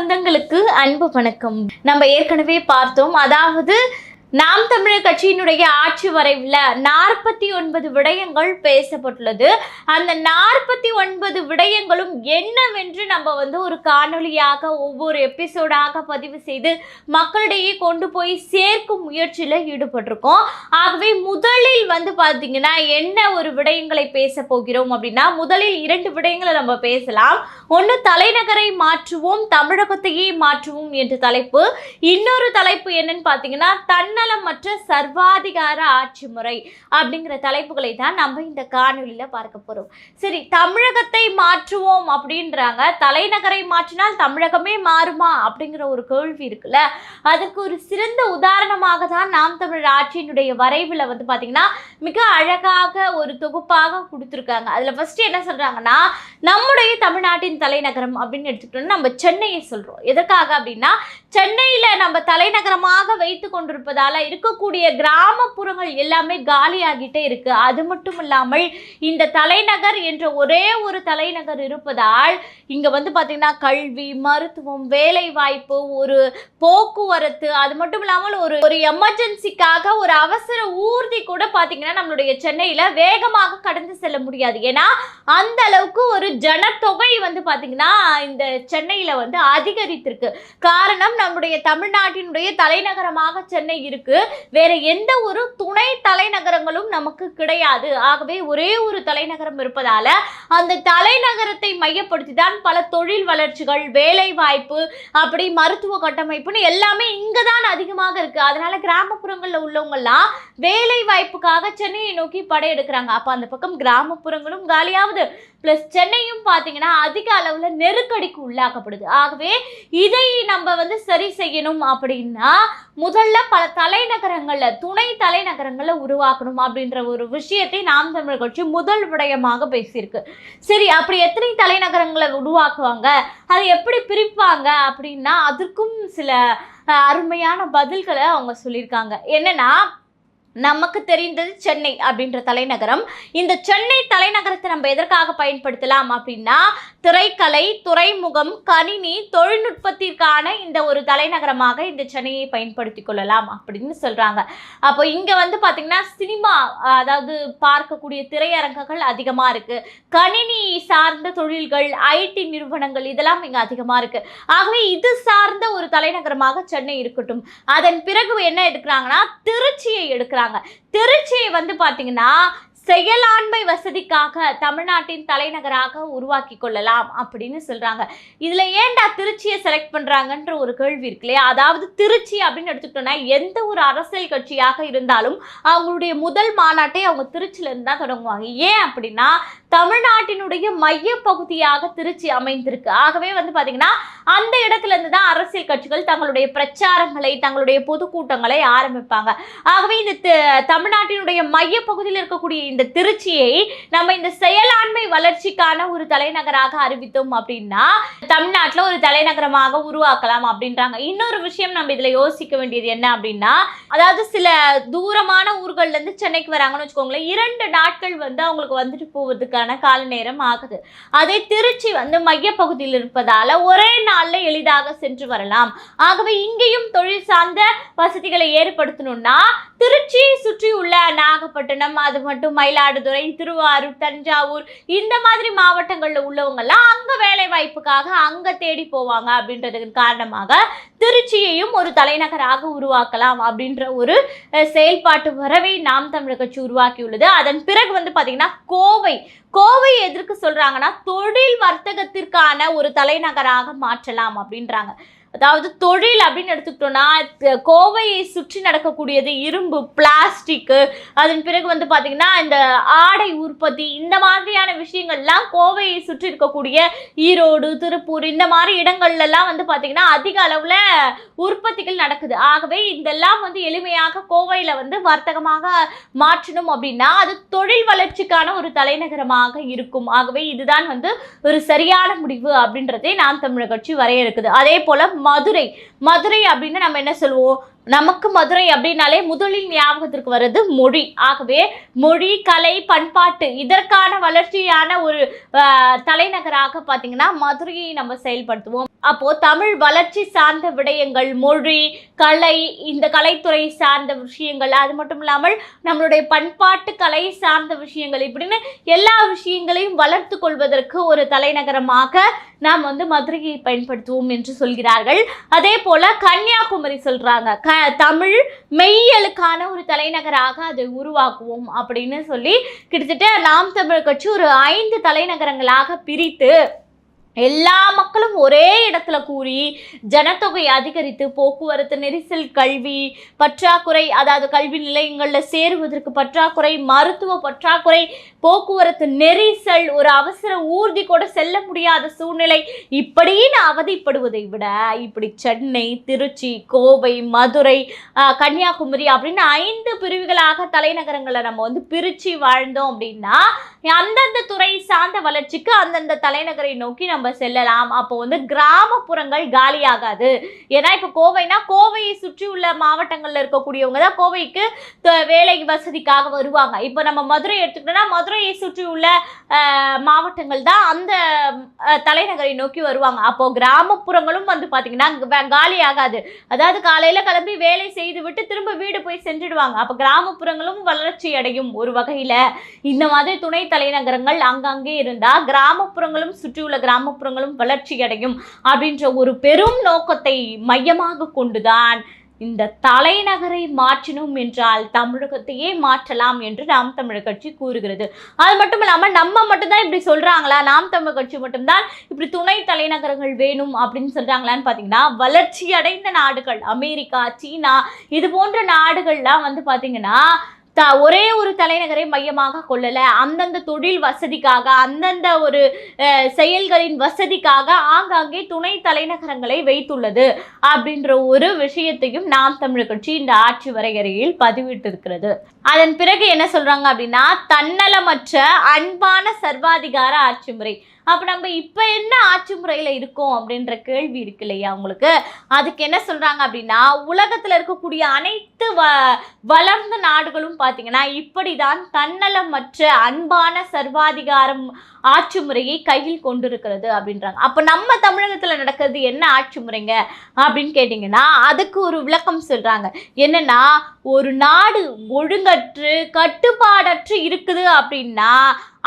சொந்தங்களுக்கு அன்பு வணக்கம். நம்ம ஏற்கனவே பார்த்தோம் அதாவது நாம் தமிழர் கட்சியினுடைய ஆட்சி வரைவில் நாற்பத்தி ஒன்பது விடயங்கள் பேசப்பட்டுள்ளது. அந்த நாற்பத்தி ஒன்பது விடயங்களும் என்னவென்று நம்ம வந்து ஒரு காணொளியாக ஒவ்வொரு எபிசோடாக பதிவு செய்து மக்களிடையே கொண்டு போய் சேர்க்கும் முயற்சியில் ஈடுபட்டிருக்கோம். ஆகவே முதலில் வந்து பார்த்தீங்கன்னா என்ன ஒரு விடயங்களை பேச போகிறோம் அப்படின்னா முதலில் இரண்டு விடயங்களை நம்ம பேசலாம். ஒன்று தலைநகரை மாற்றுவோம் தமிழகத்தையே மாற்றுவோம் என்ற தலைப்பு. இன்னொரு தலைப்பு என்னன்னு பார்த்தீங்கன்னா தன்னலமற்ற சர்வாதிகார ஆட்சி முறை அப்படிங்கிற தலைப்புகளை தான் நம்ம இந்த காணொலியில பார்க்க போறோம். சரி தமிழகத்தை மாற்றுவோம் அப்படின்றாங்க. தலைநகரை மாற்றினால் தமிழகமே மாறுமா அப்படிங்கிற ஒரு கேள்வி இருக்குல்ல. அதுக்கு ஒரு சிறந்த உதாரணமாக தான் நாம் தமிழர் ஆட்சியினுடைய வரைவில் வந்து பார்த்தீங்கன்னா மிக அழகாக ஒரு தொகுப்பாக கொடுத்துருக்காங்க. அதில் ஃபஸ்ட்டு என்ன சொல்றாங்கன்னா நம்முடைய தமிழ்நாட்டின் தலைநகரம் அப்படின்னு எடுத்துக்கிட்டோம்னா நம்ம சென்னையை சொல்றோம். எதற்காக அப்படின்னா சென்னையில நம்ம தலைநகரமாக வைத்து கொண்டிருப்பதால் இருக்கக்கூடிய கிராமப்புறங்கள் எல்லாமே காலியாகிட்டே இருக்கு. அது மட்டும் இல்லாமல் இந்த தலைநகர் என்ற ஒரே ஒரு தலைநகர் இருப்பதால் இங்க வந்து பாத்தீங்கன்னா கல்வி மருத்துவம் வேலை வாய்ப்பு ஒரு போக்குவரத்து அது மட்டும் இல்லாமல் ஒரு ஒரு எமர்ஜென்சிக்காக ஒரு அவசர ஊர்தி கூட பாத்தீங்கன்னா நம்மளுடைய சென்னையில வேகமாக கடந்து செல்ல முடியாது. ஏன்னா அந்த அளவுக்கு ஒரு ஜனத்தொகை வந்து பாத்தீங்கன்னா இந்த சென்னையில வந்து அதிகரித்திருக்கு. காரணம் நம்முடைய தமிழ்நாட்டினுடைய தலைநகரமாக சென்னை இருக்கு. வேற எந்த ஒரு துணை தலைநகரங்களும் நமக்கு கிடையாது. ஆகவே ஒரே ஒரு தலைநகரம் இருப்பதால அந்த தலைநகரத்தை மையப்படுத்தி தான் பல தொழில் வளர்ச்சிகள் வேலை வாய்ப்பு அப்படி மருத்துவ கட்டமைப்புன்னு எல்லாமே இங்கே தான் அதிகமாக இருக்கு. அதனால கிராமப்புறங்களில் உள்ளவங்கெல்லாம் வேலை வாய்ப்புக்காக சென்னையை நோக்கி படையெடுக்கிறாங்க. அப்போ அந்த பக்கம் கிராமப்புறங்களும் காலியாவது ப்ளஸ் சென்னையும் பார்த்தீங்கன்னா அதிக அளவில் நெருக்கடிக்கு உள்ளாக்கப்படுது. ஆகவே இதை நம்ம வந்து சரி செய்யணும் அப்படின்னா முதல்ல பல தலைநகரங்களில் துணை தலைநகரங்களில் உருவாக்கணும் அப்படின்ற ஒரு விஷயத்தை நாம் தமிழர் கட்சி முதல் விடயமாக பேசியிருக்கு. சரி அப்படி எத்தனை தலைநகரங்களை உருவாக்குவாங்க? அதை எப்படி பிரிப்பாங்க அப்படின்னா அதற்கும் சில அருமையான பதில்களை அவங்க சொல்லியிருக்காங்க. என்னன்னா நமக்கு தெரிந்தது சென்னை அப்படின்ற தலைநகரம். இந்த சென்னை தலைநகரத்தை நம்ம எதற்காக பயன்படுத்தலாம் அப்படின்னா திரைக்கலை துறைமுகம் கணினி தொழில்நுட்பத்திற்கான இந்த ஒரு தலைநகரமாக இந்த சென்னையை பயன்படுத்தி கொள்ளலாம் அப்படின்னு சொல்றாங்க. அப்போ இங்க வந்து பாத்தீங்கன்னா சினிமா அதாவது பார்க்கக்கூடிய திரையரங்குகள் அதிகமா இருக்கு. கணினி சார்ந்த தொழில்கள் ஐடி நிறுவனங்கள் இதெல்லாம் இங்க அதிகமா இருக்கு. ஆகவே இது சார்ந்த ஒரு தலைநகரமாக சென்னை இருக்கட்டும். அதன் பிறகு என்ன எடுக்கிறாங்கன்னா திருச்சியை எடுக்கிறாங்க. திருச்சியை வந்து பார்த்தீங்கன்னா செயலாண்மை வசதிக்காக தமிழ்நாட்டின் தலைநகராக உருவாக்கி கொள்ளலாம் அப்படின்னு சொல்றாங்க. இதுல ஏன்டா திருச்சியை செலக்ட் பண்றாங்கன்ற ஒரு கேள்வி இருக்கு இல்லையா? அதாவது திருச்சி அப்படின்னு எடுத்துக்கிட்டோம்னா எந்த ஒரு அரசியல் கட்சியாக இருந்தாலும் அவங்களுடைய முதல் மாநாட்டை அவங்க திருச்சியில இருந்து தான் தொடங்குவாங்க. ஏன் அப்படின்னா தமிழ்நாட்டினுடைய மைய பகுதியாக திருச்சி அமைந்திருக்கு. ஆகவே வந்து பாத்தீங்கன்னா அந்த இடத்துல இருந்து தான் அரசியல் கட்சிகள் தங்களுடைய பிரச்சாரங்களை தங்களுடைய பொதுக்கூட்டங்களை ஆரம்பிப்பாங்க. ஆகவே இந்த தமிழ்நாட்டினுடைய மைய பகுதியில் இருக்கக்கூடிய இந்த திருச்சியை நம்ம இந்த செயலாண்மை வளர்ச்சிக்கான ஒரு தலைநகராக அறிவித்தோம் அப்படின்னா தமிழ்நாட்டில் ஒரு தலைநகரமாக உருவாக்கலாம் அப்படின்றாங்க. இன்னொரு விஷயம் நம்ம இதில் யோசிக்க வேண்டியது என்ன அப்படின்னா அதாவது சில தூரமான ஊர்கள்ல இருந்து சென்னைக்கு வராங்கன்னு வச்சுக்கோங்களேன் இரண்டு நாட்கள் வந்து அவங்களுக்கு வந்துட்டு போவதுக்கான கால நேரம் ஆகுது. அதே திருச்சி வந்து மையப்பகுதியில் இருப்பதால ஒரே நாளில் எளிதாக சென்று வரலாம். ஆகவே இங்கேயும் தொழில் சார்ந்த வசதிகளை ஏற்படுத்தணும்னா திருச்சியை சுற்றி உள்ள நாகப்பட்டினம் அது மட்டும் மயிலாடுதுறை திருவாரூர் தஞ்சாவூர் இந்த மாதிரி மாவட்டங்களில் உள்ளவங்கெல்லாம் அங்கே வேலை வாய்ப்புக்காக அங்கே தேடி போவாங்க அப்படின்றதுக்கு காரணமாக திருச்சியையும் ஒரு தலைநகராக உருவாக்கலாம் அப்படின்ற ஒரு செயல்பாட்டு வரவை நாம் தமிழர் கட்சி உருவாக்கியுள்ளது. அதன் பிறகு வந்து பார்த்திங்கன்னா கோவை. கோவை எதற்கு சொல்றாங்கன்னா தொழில் வர்த்தகத்திற்கான ஒரு தலைநகராக மாற்றலாம் அப்படின்றாங்க. அதாவது தொழில் அப்படின்னு எடுத்துக்கிட்டோம்னா கோவையை சுற்றி நடக்கக்கூடியது இரும்பு பிளாஸ்டிக்கு அதன் பிறகு வந்து பார்த்திங்கன்னா இந்த ஆடை உற்பத்தி இந்த மாதிரியான விஷயங்கள்லாம் கோவையை சுற்றி இருக்கக்கூடிய ஈரோடு திருப்பூர் இந்த மாதிரி இடங்கள்லாம் வந்து பார்த்திங்கன்னா அதிக அளவில் உற்பத்திகள் நடக்குது. ஆகவே இதெல்லாம் வந்து எளிமையாக கோவையில் வந்து வர்த்தகமாக மாற்றணும் அப்படின்னா அது தொழில் வளர்ச்சிக்கான ஒரு தலைநகரமாக இருக்கும். ஆகவே இதுதான் வந்து ஒரு சரியான முடிவு அப்படின்றதே நாம் தமிழர் கட்சி வரையறுக்குது. அதே போல் மதுரை. மதுரை அப்படின்னு நம்ம என்ன சொல்லுவோம்? நமக்கு மதுரை அப்படின்னாலே முதலில் ஞாபகத்திற்கு வர்றது மொழி. ஆகவே மொழி கலை பண்பாட்டு இதற்கான வளர்ச்சியான ஒரு தலைநகராக பார்த்தீங்கன்னா மதுரையை நம்ம செயல்படுத்துவோம். அப்போ தமிழ் வளர்ச்சி சார்ந்த விடயங்கள் மொழி கலை இந்த கலைத்துறை சார்ந்த விஷயங்கள் அது மட்டும் இல்லாமல் நம்மளுடைய பண்பாட்டு கலை சார்ந்த விஷயங்கள் இப்படின்னு எல்லா விஷயங்களையும் வளர்த்து கொள்வதற்கு ஒரு தலைநகரமாக நாம் வந்து மதுரையை பயன்படுத்துவோம் என்று சொல்கிறார்கள். அதே போல கன்னியாகுமரி சொல்றாங்க. க தமிழ் மெய்யலுக்கான ஒரு தலைநகராக அதை உருவாக்குவோம் அப்படின்னு சொல்லி கிட்டத்தட்ட நாம் தமிழ் கட்சி ஒரு ஐந்து தலைநகரங்களாக பிரித்து எல்லா மக்களும் ஒரே இடத்துல கூறி ஜனத்தொகை அதிகரித்து போக்குவரத்து நெரிசல் கல்வி பற்றாக்குறை அதாவது கல்வி நிலையங்களில் சேருவதற்கு பற்றாக்குறை மருத்துவ பற்றாக்குறை போக்குவரத்து நெரிசல் ஒரு அவசர ஊர்தி கூட செல்ல முடியாத சூழ்நிலை இப்படின்னு அவதிப்படுவதை விட இப்படி சென்னை திருச்சி கோவை மதுரை கன்னியாகுமரி அப்படின்னு ஐந்து பிரிவுகளாக தலைநகரங்களை நம்ம வந்து பிரித்து வாழ்ந்தோம் அப்படின்னா அந்தந்த துறை சார்ந்த வளர்ச்சிக்கு அந்தந்த தலைநகரை நோக்கி நம்ம செல்லலாம். அப்போ வந்து கிராமப்புறங்கள் காலியாகாது. ஏன்னா இப்போ கோவைனா கோவையை சுற்றி உள்ள மாவட்டங்கள்ல இருக்கக்கூடியவங்க தான் கோவைக்கு வேலை வசதிக்காக வருவாங்க. இப்போ நம்ம மதுரை எடுத்துக்கிட்டோம்னா மதுரையை சுற்றி உள்ள மாவட்டங்கள் தான் அந்த தலைநகரை நோக்கி வருவாங்க. அப்போ கிராமப்புறங்களும் வந்து பார்த்தீங்கன்னா காலியாகாது காலி ஆகாது அதாவது காலையில் கிளம்பி வேலை செய்து விட்டு திரும்ப வீடு போய் சென்றுடுவாங்க. அப்போ கிராமப்புறங்களும் வளர்ச்சி அடையும் ஒரு வகையில். இந்த மாதிரி துணை தலைநகரங்கள் அங்கங்கே இருந்தால் கிராமப்புறங்களும் சுற்றியுள்ள கிராமப்புறங்களும் வளர்ச்சி அடையும் அப்படின்ற ஒரு பெரும் நோக்கத்தை மையமாக கொண்டுதான் இந்த தலைநகரை மாற்றினோம் என்றால் தமிழகத்தையே மாற்றலாம் என்று நாம் தமிழர் கட்சி கூறுகிறது. அது மட்டும் இல்லாமல் நம்ம மட்டும்தான் இப்படி சொல்கிறாங்களா நாம் தமிழர் கட்சி மட்டும்தான் இப்படி துணை தலைநகரங்கள் வேணும் அப்படின்னு சொல்கிறாங்களான்னு பார்த்தீங்கன்னா வளர்ச்சி அடைந்த நாடுகள் அமெரிக்கா சீனா இது போன்ற நாடுகள்லாம் வந்து பார்த்தீங்கன்னா ஒரே ஒரு தலைநகரை மையமாக கொள்ளல. அந்தந்த தொழில் வசதிக்காக அந்தந்த ஒரு செயல்களின் வசதிக்காக ஆங்காங்கே துணை தலைநகரங்களை வைத்துள்ளது. அப்படின்ற ஒரு விஷயத்தையும் நாம் தமிழர் கட்சி இந்த ஆட்சி வரையறையில் பதிவிட்டிருக்கிறது. அதன் பிறகு என்ன சொல்றாங்க அப்படின்னா தன்னலமற்ற அன்பான சர்வாதிகார ஆட்சி முறை. அப்ப நம்ம இப்ப என்ன ஆட்சி முறையில இருக்கோம் அப்படின்ற கேள்வி இருக்கு இல்லையா உங்களுக்கு? அதுக்கு என்ன சொல்றாங்க அப்படின்னா உலகத்துல இருக்கக்கூடிய அனைத்து வ வளர்ந்த நாடுகளும் பார்த்தீங்கன்னா இப்படிதான் தன்னலமற்ற அன்பான சர்வாதிகாரம் ஆட்சி முறையை கையில் கொண்டிருக்கிறது அப்படின்றாங்க. அப்போ நம்ம தமிழகத்தில் நடக்கிறது என்ன ஆட்சி முறைங்க அப்படின்னு கேட்டிங்கன்னா அதுக்கு ஒரு விளக்கம் சொல்கிறாங்க என்னன்னா ஒரு நாடு ஒழுங்கற்று கட்டுப்பாடற்று இருக்குது அப்படின்னா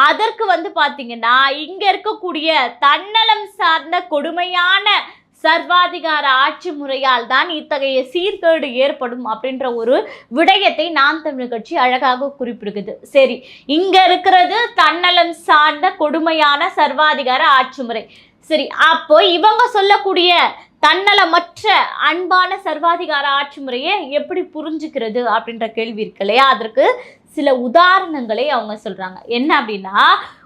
அதற்கு வந்து பார்த்தீங்கன்னா இங்கே இருக்கக்கூடிய தன்னலம் சார்ந்த கொடுமையான சர்வாதிகார ஆட்சி முறையால் தான் இத்தகைய சீர்கேடு ஏற்படும் அப்படின்ற ஒரு விடயத்தை நாம் தமிழ் கட்சி அழகாக குறிப்பிடுகிறது. சரி இங்க இருக்கிறது தன்னலம் சார்ந்த கொடுமையான சர்வாதிகார ஆட்சி முறை. சரி அப்போ இவங்க சொல்லக்கூடிய தன்னலமற்ற அன்பான சர்வாதிகார ஆட்சி முறையை எப்படி புரிஞ்சுக்கிறது அப்படின்ற கேள்வி இருக்கு இல்லையா? அதற்கு சில உதாரணங்களை அவங்க சொல்கிறாங்க என்ன அப்படின்னா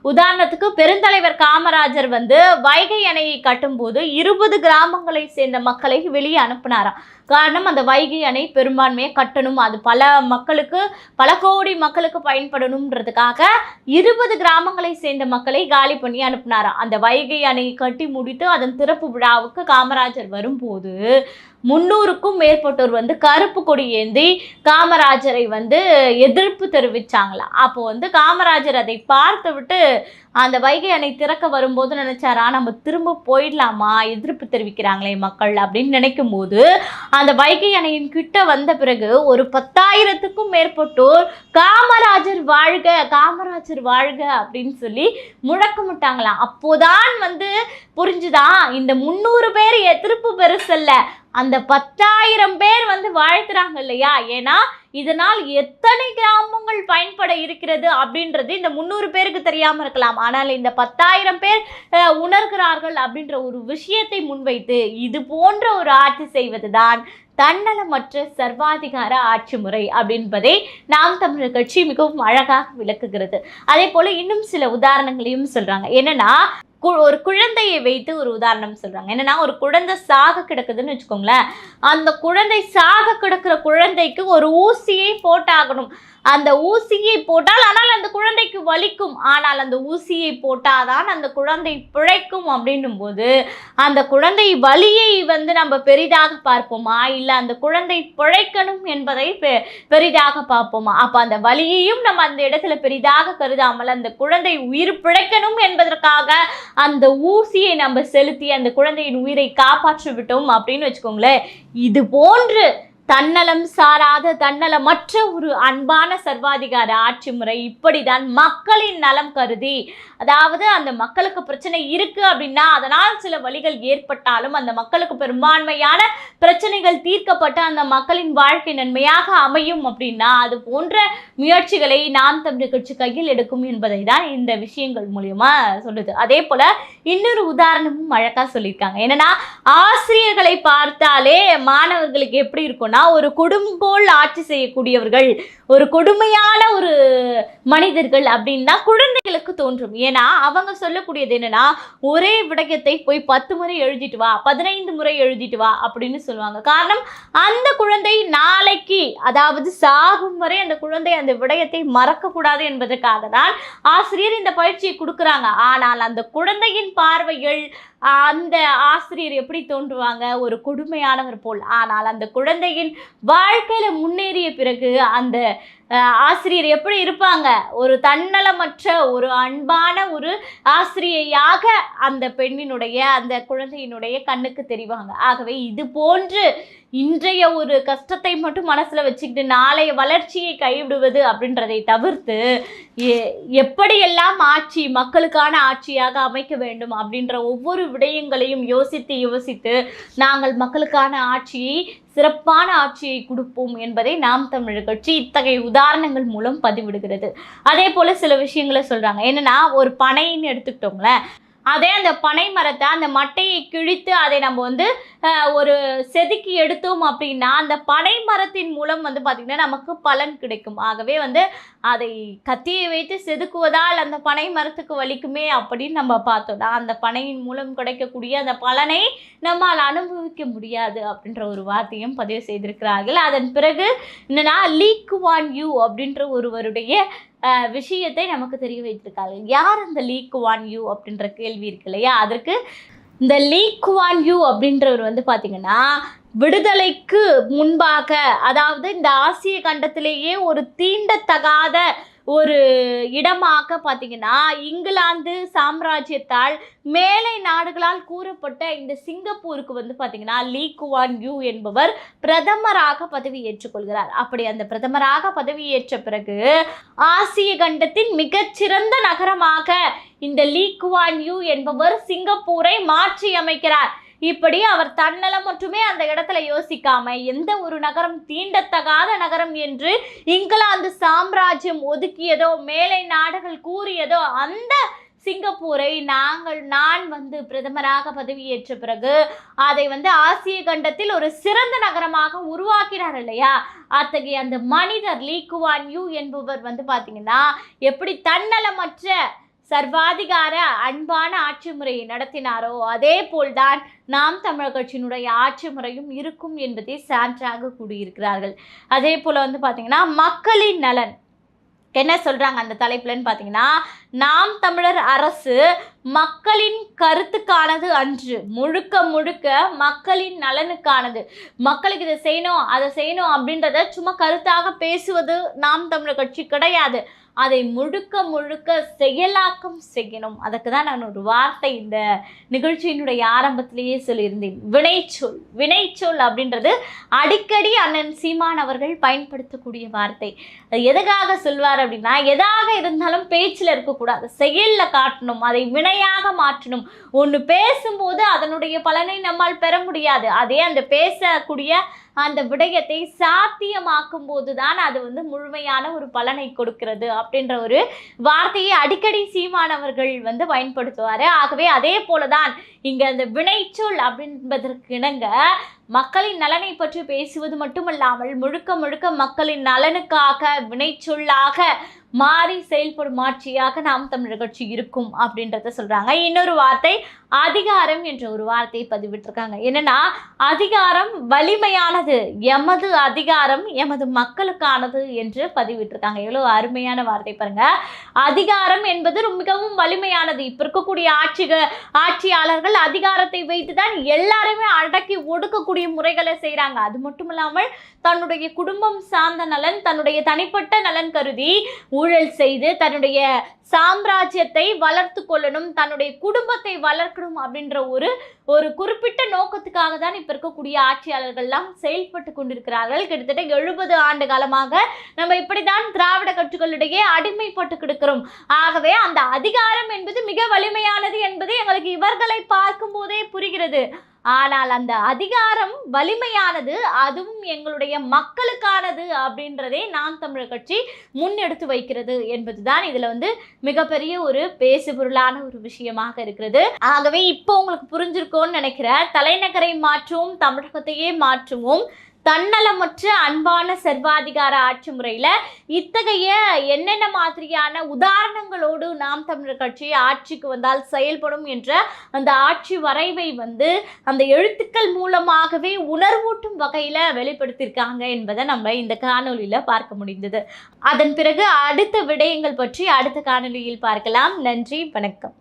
உதாரணத்துக்கு பெருந்தலைவர் காமராஜர் வந்து வைகை அணையை கட்டும்போது இருபது கிராமங்களை சேர்ந்த மக்களை வெளியே அனுப்புனாராம். காரணம் அந்த வைகை அணை பெரும்பான்மையை கட்டணும். அது பல மக்களுக்கு பல கோடி மக்களுக்கு பயன்படணுன்றதுக்காக இருபது கிராமங்களை சேர்ந்த மக்களை காலி பண்ணி அனுப்புனாராம். அந்த வைகை அணையை கட்டி முடித்து அதன் திறப்பு விழாவுக்கு காமராஜர் வரும்போது முன்னூறுக்கும் மேற்பட்டோர் வந்து கருப்பு கொடி ஏந்தி காமராஜரை வந்து எதிர்ப்பு தெரிவிச்சாங்களாம் அப்போ வந்து காமராஜர் அதை பார்த்து விட்டு அந்த வைகை அணை திறக்க வரும்போது நினைச்சாரா நம்ம திரும்ப போயிடலாமா எதிர்ப்பு தெரிவிக்கிறாங்களே மக்கள் அப்படின்னு நினைக்கும் போது அந்த வைகை அணையின் கிட்ட வந்த பிறகு ஒரு பத்தாயிரத்துக்கும் மேற்பட்டோர் காமராஜர் வாழ்க காமராஜர் வாழ்க அப்படின்னு சொல்லி முழக்கமிட்டாங்களாம். அப்போதான் வந்து புரிஞ்சுதான் இந்த முந்நூறு பேர் எதிர்ப்பு பெருசல்ல அந்த பத்தாயிரம் பேர் வந்து வாழ்த்துறாங்க இல்லையா? ஏன்னா இதனால் எத்தனை கிராமங்கள் பயன்பட இருக்கிறது அப்படின்றது இந்த முந்நூறு பேருக்கு தெரியாமல் இருக்கலாம். ஆனால் இந்த பத்தாயிரம் பேர் உணர்கிறார்கள் அப்படின்ற ஒரு விஷயத்தை முன்வைத்து இது போன்ற ஒரு ஆட்சி செய்வதுதான் தன்னலமற்ற சர்வாதிகார ஆட்சி முறை அப்படின்பதை நாம் தமிழர் கட்சி மிகவும் அழகாக விளக்குகிறது. அதே போல இன்னும் சில உதாரணங்களையும் சொல்றாங்க. என்னன்னா ஒரு குழந்தையை வைத்து ஒரு உதாரணம் சொல்கிறாங்க என்னன்னா ஒரு குழந்தை சாக கிடக்குதுன்னு வச்சுக்கோங்களேன். அந்த குழந்தை சாக கிடக்கிற குழந்தைக்கு ஒரு ஊசியை போட்டாகணும். அந்த ஊசியை போட்டால் ஆனால் அந்த குழந்தைக்கு வலிக்கும். ஆனால் அந்த ஊசியை போட்டாதான் அந்த குழந்தை பிழைக்கும் அப்படின்னும் போது அந்த குழந்தை வலியை வந்து நம்ம பெரிதாக பார்ப்போமா? இல்லை அந்த குழந்தை பிழைக்கணும் என்பதை பெ- பெரிதாக பார்ப்போமா? அப்போ அந்த வலியையும் நம்ம அந்த இடத்துல பெரிதாக கருதாமல் அந்த குழந்தை உயிர் பிழைக்கணும் என்பதற்காக அந்த ஊசியை நம்ம செலுத்தி அந்த குழந்தையின் உயிரை காப்பாற்றி விட்டோம் அப்படின்னு வச்சுக்கோங்களேன். இது போன்று தன்னலம் சாராத தன்னலமற்ற ஒரு அன்பான சர்வாதிகார ஆட்சி முறை இப்படிதான் மக்களின் நலம் கருதி அதாவது அந்த மக்களுக்கு பிரச்சனை இருக்கு அப்படின்னா அதனால் சில வழிகள் ஏற்பட்டாலும் அந்த மக்களுக்கு பெரும்பான்மையான பிரச்சனைகள் தீர்க்கப்பட்டு அந்த மக்களின் வாழ்க்கை நன்மையாக அமையும் அப்படின்னா அது போன்ற முயற்சிகளை நாம் தமிழ் கட்சி கையில் எடுக்கும் என்பதை தான் இந்த விஷயங்கள் மூலியமா சொல்லுது. அதே போல இன்னொரு உதாரணமும் அழகா சொல்லியிருக்காங்க. என்னன்னா ஆசிரியர்களை பார்த்தாலே மாணவர்களுக்கு எப்படி இருக்கும்னா ஒரு கொடுங்கோல் ஆட்சி செய்யக்கூடியவர்கள் ஒரு கொடுமையான ஒரு மனிதர்கள் அப்படின்னா குழந்தைகளுக்கு தோன்றும். ஏன்னா அவங்க சொல்லக்கூடியது என்னன்னா ஒரே விடயத்தை போய் பத்து முறை எழுதிட்டு வா பதினைந்து முறை எழுதிட்டு வா அப்படின்னு சொல்லுவாங்க. காரணம் அந்த குழந்தை நாளைக்கு அதாவது சாகும் வரை அந்த குழந்தை அந்த விடயத்தை மறக்கக்கூடாது என்பதற்காக தான் ஆசிரியர் இந்த பயிற்சியை கொடுக்குறாங்க. ஆனால் அந்த குழந்தையின் பார்வைகள் அந்த ஆசிரியர் எப்படி தோன்றுவாங்க? ஒரு கொடுமையானவர் போல். ஆனால் அந்த குழந்தையின் வாழ்க்கையில முன்னேறிய பிறகு அந்த ஆசிரியர் எப்படி இருப்பாங்க? ஒரு தன்னலமற்ற ஒரு அன்பான ஒரு ஆசிரியையாக அந்த பெண்ணினுடைய அந்த குழந்தையினுடைய கண்ணுக்கு தெரிவாங்க. ஆகவே இது போன்று இன்றைய ஒரு கஷ்டத்தை மட்டும் மனசில் வச்சுக்கிட்டு நாளைய வளர்ச்சியை கைவிடுவது அப்படின்றதை தவிர்த்து எ- எப்படியெல்லாம் ஆட்சி மக்களுக்கான ஆட்சியாக அமைக்க வேண்டும் அப்படின்ற ஒவ்வொரு விடயங்களையும் யோசித்து யோசித்து நாங்கள் மக்களுக்கான ஆட்சியை சிறப்பான ஆட்சியை கொடுப்போம் என்பதை நாம் தமிழர் கட்சி இத்தகைய உதாரணங்கள் மூலம் பதிவிடுகிறது. அதே போல சில விஷயங்களை சொல்றாங்க. என்னன்னா ஒரு பனைன்னு எடுத்துக்கிட்டோங்களேன் அதே அந்த பனை மரத்தை அந்த மட்டையை கிழித்து அதை நம்ம வந்து ஒரு செதுக்கி எடுத்தோம் அப்படின்னா அந்த பனை மரத்தின் மூலம் வந்து பார்த்திங்கன்னா நமக்கு பலன் கிடைக்கும். ஆகவே வந்து அதை கத்தியை வைத்து செதுக்குவதால் அந்த பனை மரத்துக்கு வலிக்குமே அப்படின்னு நம்ம பார்த்தோம்னா அந்த பனையின் மூலம் கிடைக்கக்கூடிய அந்த பலனை நம்மால் அனுபவிக்க முடியாது அப்படின்ற ஒரு வார்த்தையும் பதிவு செய்திருக்கிறார்கள். அதன் பிறகு என்னன்னா லீக் வான் யூ அப்படின்ற ஒருவருடைய விஷயத்தை நமக்கு தெரிய வைத்திருக்காங்க. யார் அந்த லீக் வான் யூ அப்படின்ற கேள்வி இருக்கு இல்லையா? அதற்கு இந்த லீக் வான் யூ அப்படின்றவர் வந்து பார்த்தீங்கன்னா விடுதலைக்கு முன்பாக அதாவது இந்த ஆசிய கண்டத்திலேயே ஒரு தீண்டத்தகாத ஒரு இடமாக பார்த்தீங்கன்னா இங்கிலாந்து சாம்ராஜ்யத்தால் மேலை நாடுகளால் கூறப்பட்ட இந்த சிங்கப்பூருக்கு வந்து பார்த்தீங்கன்னா லீ குவான் யூ என்பவர் பிரதமராக பதவி ஏற்றுக்கொள்கிறார் அப்படி அந்த பிரதமராக பதவியேற்ற பிறகு ஆசிய கண்டத்தின் மிகச்சிறந்த நகரமாக இந்த லீ குவான் யூ என்பவர் சிங்கப்பூரை மாற்றி அமைக்கிறார் இப்படி அவர் தன்னலம் மட்டுமே அந்த இடத்துல யோசிக்காம எந்த ஒரு நகரம் தீண்டத்தகாத நகரம் என்று இங்கிலாந்து சாம்ராஜ்யம் ஒதுக்கியதோ மேலை நாடுகள் கூறியதோ அந்த சிங்கப்பூரை நாங்கள் நான் வந்து பிரதமராக பதவியேற்ற பிறகு அதை வந்து ஆசிய கண்டத்தில் ஒரு சிறந்த நகரமாக உருவாக்கினார் இல்லையா? அத்தகைய அந்த மனிதர் லீ குவான் யூ என்பவர் வந்து பார்த்தீங்கன்னா எப்படி தன்னலமற்ற சர்வாதிகார அன்பான ஆட்சி முறையை நடத்தினாரோ அதே போல்தான் நாம் தமிழர் கட்சியினுடைய ஆட்சி முறையும் இருக்கும் என்பதை சான்றாக கூறியிருக்கிறார்கள். அதே போல வந்து பார்த்தீங்கன்னா மக்களின் நலன். என்ன சொல்றாங்க அந்த தலைப்புலன்னு பார்த்தீங்கன்னா நாம் தமிழர் அரசு மக்களின் கருத்துக்கானது அன்று முழுக்க முழுக்க மக்களின் நலனுக்கானது. மக்களுக்கு இதை செய்யணும் அதை செய்யணும் அப்படின்றத சும்மா கருத்தாக பேசுவது நாம் தமிழர் கட்சி கிடையாது. அதை முழுக்க முழுக்க செயலாக்கம் செய்யணும். அதுக்கு தான் நான் ஒரு வார்த்தை இந்த நிகழ்ச்சியினுடைய ஆரம்பத்திலேயே சொல்லியிருந்தேன். வினைச்சொல். வினைச்சொல் அப்படின்றது அடிக்கடி அண்ணன் சீமான் அவர்கள் பயன்படுத்தக்கூடிய வார்த்தை. எதுக்காக சொல்வார் அப்படின்னா எதாக இருந்தாலும் பேச்சில் இருக்கக்கூடாது. செயலில் காட்டணும். அதை வினையாக மாற்றணும். ஒன்று பேசும்போது அதனுடைய பலனை நம்மால் பெற முடியாது. அதே அந்த பேசக்கூடிய அந்த விடயத்தை சாத்தியமாக்கும் போது தான் அது வந்து முழுமையான ஒரு பலனை கொடுக்கிறது அப்படின்ற ஒரு வார்த்தையை அடிக்கடி சீமானவர்கள் வந்து பயன்படுத்துவார். ஆகவே அதே போலதான் இங்க அந்த வினைச்சொல் அப்படின்பதற்கு இணங்க மக்களின் நலனை பற்றி பேசுவது மட்டுமல்லாமல் முழுக்க முழுக்க மக்களின் நலனுக்காக வினைச்சொல்லாக மாறி செயல்படும் ஆட்சியாக நாம் தமிழர் கட்சி இருக்கும் அப்படின்றத சொல்றாங்க. இன்னொரு வார்த்தை அதிகாரம் என்ற ஒரு வார்த்தையை பதிவிட்டிருக்காங்க. என்னன்னா அதிகாரம் வலிமையானது எமது அதிகாரம் எமது மக்களுக்கானது என்று பதிவிட்டிருக்காங்க. எவ்வளோ அருமையான வார்த்தை பாருங்க. அதிகாரம் என்பது ரொம்ப மிகவும் வலிமையானது. இப்போ இருக்கக்கூடிய ஆட்சிக ஆட்சியாளர்கள் அதிகாரத்தை வைத்து தான் எல்லாருமே அடக்கி ஒடுக்கக்கூடிய முறைகளை செய்கிறாங்க அது மட்டும் இல்லாமல் தன்னுடைய குடும்பம் சார்ந்த நலன் தன்னுடைய தனிப்பட்ட நலன் கருதி ஊழல் செய்து தன்னுடைய சாம்ராஜ்யத்தை வளர்த்து கொள்ளணும் தன்னுடைய குடும்பத்தை வளர்க்கணும் அப்படின்ற ஒரு ஒரு குறிப்பிட்ட நோக்கத்துக்காக தான் இப்போ இருக்கக்கூடிய ஆட்சியாளர்கள்லாம் செயல்பட்டு கொண்டிருக்கிறார்கள். கிட்டத்தட்ட எழுபது ஆண்டு காலமாக நம்ம இப்படித்தான் திராவிட கட்சிகளிடையே அடிமைப்பட்டு கிடக்கிறோம். ஆகவே அந்த அதிகாரம் என்பது மிக வலிமையானது என்பது எங்களுக்கு இவர்களை பார்க்கும் போதே புரிகிறது. ஆனால் அந்த அதிகாரம் வலிமையானது அதுவும் எங்களுடைய மக்களுக்கானது அப்படின்றதே நாம் தமிழர் கட்சி முன்னெடுத்து வைக்கிறது என்பதுதான் இதுல வந்து மிகப்பெரிய ஒரு பேசுபொருளான ஒரு விஷயமாக இருக்கிறது. ஆகவே இப்போ உங்களுக்கு புரிஞ்சிருக்கோம்னு நினைக்கிறேன். தலைநகரை மாற்றுவோம் தமிழகத்தையே மாற்றுவோம். தன்னலமற்ற அன்பான சர்வாதிகார ஆட்சி முறையில் இத்தகைய என்னென்ன மாதிரியான உதாரணங்களோடு நாம் தமிழர் கட்சி ஆட்சிக்கு வந்தால் செயல்படும் என்ற அந்த ஆட்சி வரைவை வந்து அந்த எழுத்துக்கள் மூலமாகவே உணர்வூட்டும் வகையில் வெளிப்படுத்தியிருக்காங்க என்பதை நம்ம இந்த காணொளியில் பார்க்க முடிந்தது. அதன் பிறகு அடுத்த விடயங்கள் பற்றி அடுத்த காணொலியில் பார்க்கலாம். நன்றி வணக்கம்.